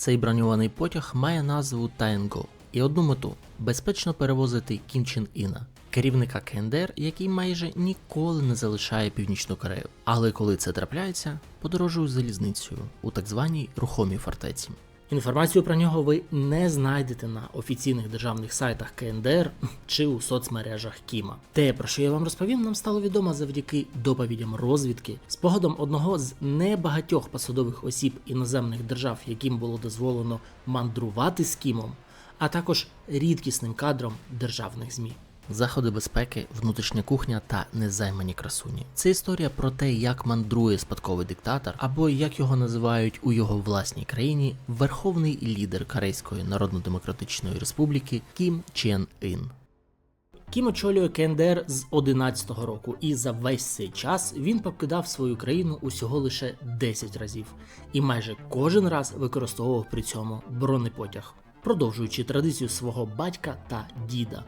Цей броньований потяг має назву Таєнго і одну мету безпечно перевозити Кім Іна, керівника КНДР, який майже ніколи не залишає Північну Корею. Але коли це трапляється, подорожує залізницею у так званій рухомій фортеці. Інформацію про нього ви не знайдете на офіційних державних сайтах КНДР чи у соцмережах Кіма. Те, про що я вам розповім, нам стало відомо завдяки доповідям розвідки, спогадом одного з небагатьох посадових осіб іноземних держав, яким було дозволено мандрувати з Кімом, а також рідкісним кадром державних ЗМІ. Заходи безпеки, внутрішня кухня та незаймані красуні. Це історія про те, як мандрує спадковий диктатор, або як його називають у його власній країні верховний лідер Корейської Народно-Демократичної Республіки Кім Чен Ін. Кім очолює КНДР з 11-го року, і за весь цей час він покидав свою країну усього лише 10 разів, і майже кожен раз використовував при цьому бронепотяг, продовжуючи традицію свого батька та діда.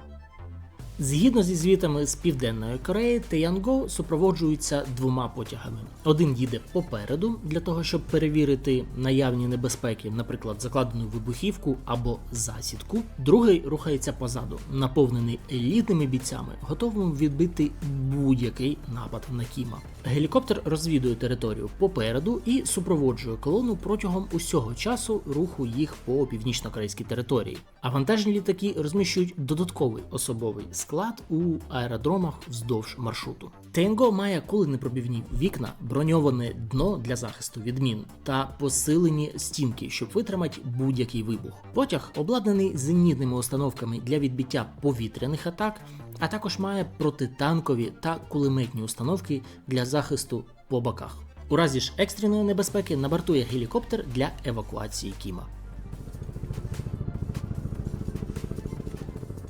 Згідно зі звітами з Південної Кореї, Теянго супроводжується двома потягами. Один їде попереду для того, щоб перевірити наявні небезпеки, наприклад, закладену вибухівку або засідку. Другий рухається позаду, наповнений елітними бійцями, готовим відбити будь-який напад на Кіма. Гелікоптер розвідує територію попереду і супроводжує колону протягом усього часу руху їх по північно-корейській території. А вантажні літаки розміщують додатковий особовий склад у аеродромах вздовж маршруту. Тенго має куленепробівні вікна, броньоване дно для захисту від мін та посилені стінки, щоб витримати будь-який вибух. Потяг обладнаний зенітними установками для відбиття повітряних атак, а також має протитанкові та кулеметні установки для захисту по боках. У разі ж екстреної небезпеки на борту є гелікоптер для евакуації Кіма.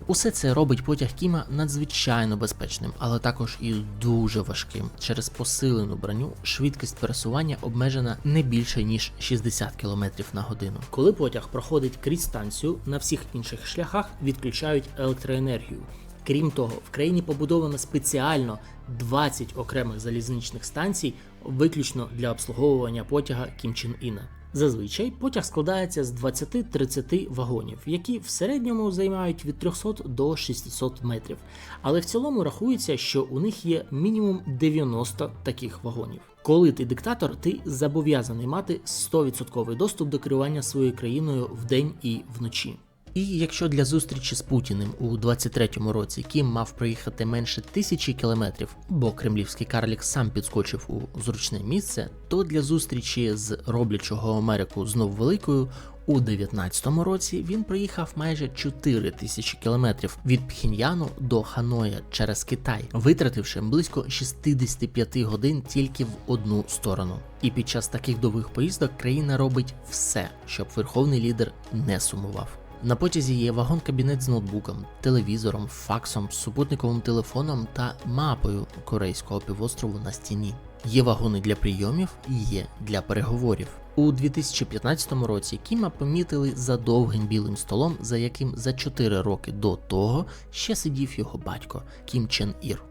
Усе це робить потяг Кіма надзвичайно безпечним, але також і дуже важким. Через посилену броню швидкість пересування обмежена не більше ніж 60 км на годину. Коли потяг проходить крізь станцію, на всіх інших шляхах відключають електроенергію. Крім того, в країні побудовано спеціально 20 окремих залізничних станцій, виключно для обслуговування потяга Кім Чен Іна. Зазвичай потяг складається з 20-30 вагонів, які в середньому займають від 300 до 600 метрів. Але в цілому рахується, що у них є мінімум 90 таких вагонів. Коли ти диктатор, ти зобов'язаний мати 100% доступ до керування своєю країною вдень і вночі. І якщо для зустрічі з Путіним у 23-му році Кім мав проїхати менше тисячі кілометрів, бо кремлівський карлік сам підскочив у зручне місце, то для зустрічі з роблячого Америку знов великою у 19-му році він проїхав майже 4 тисячі кілометрів від Пхіньяну до Ханоя через Китай, витративши близько 65 годин тільки в одну сторону. І під час таких довгих поїздок країна робить все, щоб верховний лідер не сумував. На потязі є вагон-кабінет з ноутбуком, телевізором, факсом, супутниковим телефоном та мапою корейського півострову на стіні. Є вагони для прийомів, і є для переговорів. У 2015 році Кіма помітили за довгим білим столом, за яким за 4 роки до того ще сидів його батько Кім Чен Ір.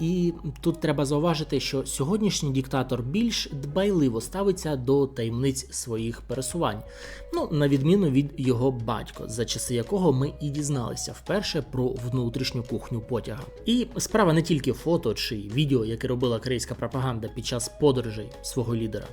І тут треба зауважити, що сьогоднішній диктатор більш дбайливо ставиться до таємниць своїх пересувань, ну на відміну від його батько, за часи якого ми і дізналися вперше про внутрішню кухню потяга. І справа не тільки фото чи відео, яке робила корейська пропаганда під час подорожей свого лідера.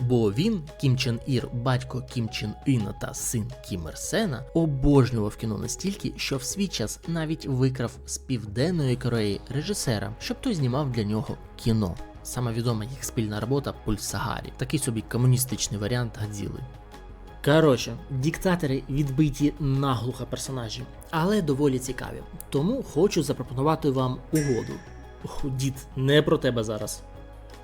Бо він, Кім Чен Ір, батько Кім Чен Іна та син Кім Ір Сена, обожнював кіно настільки, що в свій час навіть викрав з південної Кореї режисера, щоб той знімав для нього кіно. Саме відома їх спільна робота Пульс Сагарі, такий собі комуністичний варіант Гадзіли. Коротше, диктатори відбиті наглухо персонажі, але доволі цікаві. Тому хочу запропонувати вам угоду. Дід, не про тебе зараз.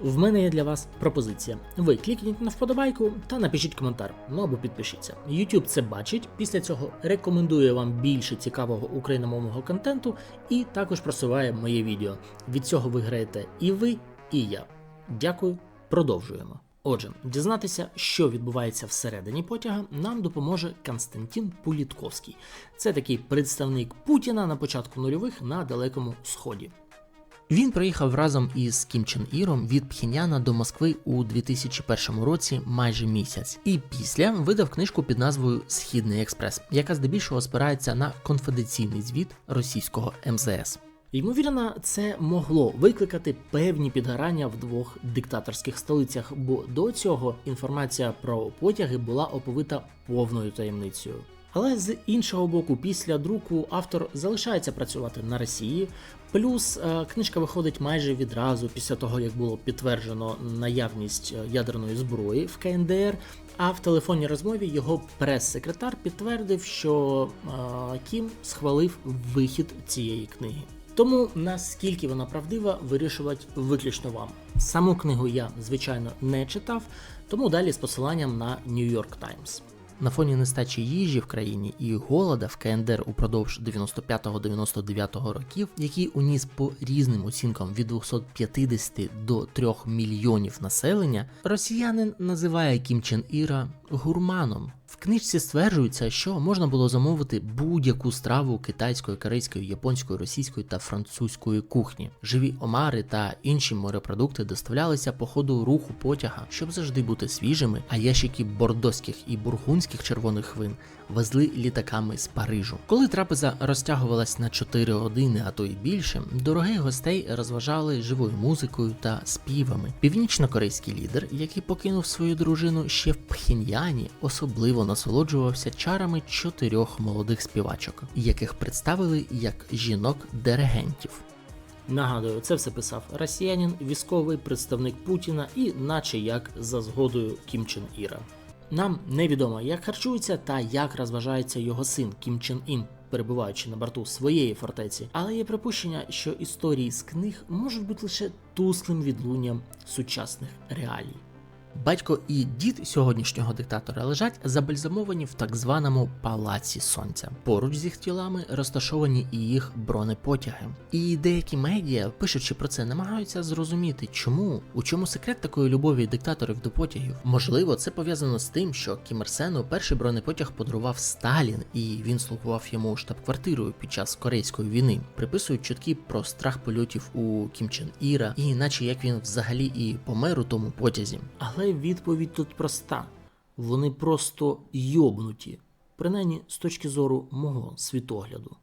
В мене є для вас пропозиція. Ви клікніть на вподобайку та напишіть коментар, ну або підпишіться. YouTube це бачить. Після цього рекомендує вам більше цікавого україномовного контенту і також просуває моє відео. Від цього виграєте і ви, і я. Дякую, продовжуємо. Отже, дізнатися, що відбувається всередині потяга, нам допоможе Константин Пулітковський. Це такий представник Путіна на початку нульових на Далекому Сході. Він приїхав разом із Кім Чен Іром від Пхеняна до Москви у 2001 році майже місяць, і після видав книжку під назвою Східний експрес, яка здебільшого спирається на конфіденційний звіт російського МЗС. Ймовірно, це могло викликати певні підгорання в двох диктаторських столицях, бо до цього інформація про потяги була оповита повною таємницею. Але з іншого боку, після друку автор залишається працювати на Росії. Плюс е, книжка виходить майже відразу після того, як було підтверджено наявність е, ядерної зброї в КНДР. А в телефонній розмові його прес-секретар підтвердив, що е, Кім схвалив вихід цієї книги. Тому наскільки вона правдива, вирішувати виключно вам. Саму книгу я, звичайно, не читав, тому далі з посиланням на New York Times. На фоні нестачі їжі в країні і голода в КНДР упродовж 95-99 років, який уніс по різним оцінкам від 250 до 3 мільйонів населення, росіянин називає Кім Чен Іра гурманом. В книжці стверджується, що можна було замовити будь-яку страву китайської, корейської, японської, російської та французької кухні. Живі омари та інші морепродукти доставлялися по ходу руху потяга, щоб завжди бути свіжими, а ящики бордоських і бургунських червоних вин везли літаками з Парижу. Коли трапеза розтягувалась на 4 години, а то й більше, дорогих гостей розважали живою музикою та співами. Північно-корейський лідер, який покинув свою дружину ще в Пхеньяні, особливо насолоджувався чарами чотирьох молодих співачок, яких представили як жінок-диригентів. Нагадую, це все писав росіянин, військовий представник Путіна і, наче як за згодою Кім Чен Іра. Нам невідомо, як харчується та як розважається його син Кім Чен Ін, перебуваючи на борту своєї фортеці, але є припущення, що історії з книг можуть бути лише тусклим відлунням сучасних реалій. Батько і дід сьогоднішнього диктатора лежать забальзамовані в так званому палаці сонця. Поруч з їх тілами розташовані і їх бронепотяги. І деякі медіа, пишучи про це, намагаються зрозуміти, чому у чому секрет такої любові диктаторів до потягів. Можливо, це пов'язано з тим, що Кім Ір Сену перший бронепотяг подарував Сталін, і він слугував йому штаб-квартирою під час корейської війни. Приписують чутки про страх польотів у Кім Чен Іра, і наче як він взагалі і помер у тому потязі. Але відповідь тут проста: вони просто йобнуті, принаймні з точки зору мого світогляду.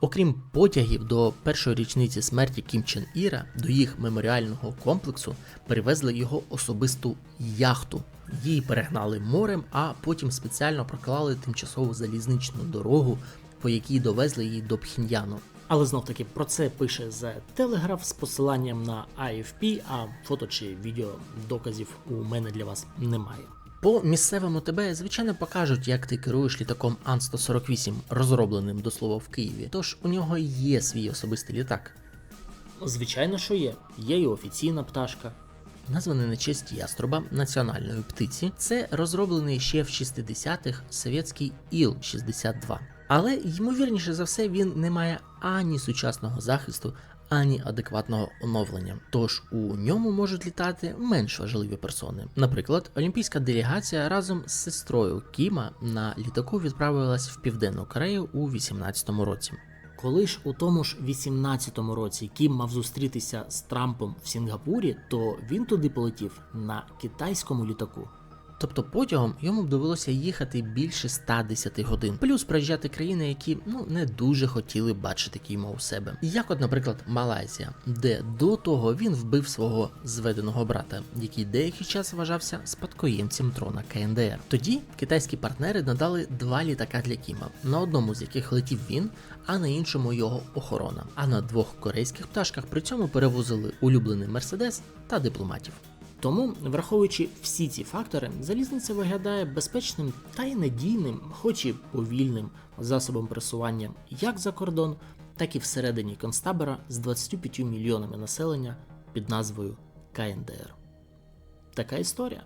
Окрім потягів до першої річниці смерті Кім Чен Іра, до їх меморіального комплексу перевезли його особисту яхту. Її перегнали морем, а потім спеціально проклали тимчасову залізничну дорогу, по якій довезли її до Пхіньяну. Але знов таки про це пише The Telegraph з посиланням на AFP, а фото чи відео доказів у мене для вас немає. По місцевому тебе, звичайно, покажуть, як ти керуєш літаком Ан-148, розробленим до слова в Києві. Тож у нього є свій особистий літак. Звичайно, що є. Є і офіційна пташка. Названий на честь яструба національної птиці, це розроблений ще в 60-х совєтський Іл-62. Але ймовірніше за все він не має ані сучасного захисту, ані адекватного оновлення. Тож у ньому можуть літати менш важливі персони. Наприклад, олімпійська делегація разом з сестрою Кіма на літаку відправилась в Південну Корею у 18-му році. Коли ж у тому ж 18-му році Кім мав зустрітися з Трампом в Сінгапурі, то він туди полетів на китайському літаку. Тобто потягом йому б довелося їхати більше 110 годин, плюс проїжджати країни, які ну не дуже хотіли бачити Кіма у себе. Як, от, наприклад, Малайзія, де до того він вбив свого зведеного брата, який деякий час вважався спадкоємцем трона КНДР. Тоді китайські партнери надали два літака для Кіма, на одному з яких летів він, а на іншому його охорона. А на двох корейських пташках при цьому перевозили улюблений мерседес та дипломатів. Тому, враховуючи всі ці фактори, залізниця виглядає безпечним та й надійним, хоч і повільним засобом пересування як за кордон, так і всередині концтабора з 25 мільйонами населення під назвою КНДР. Така історія.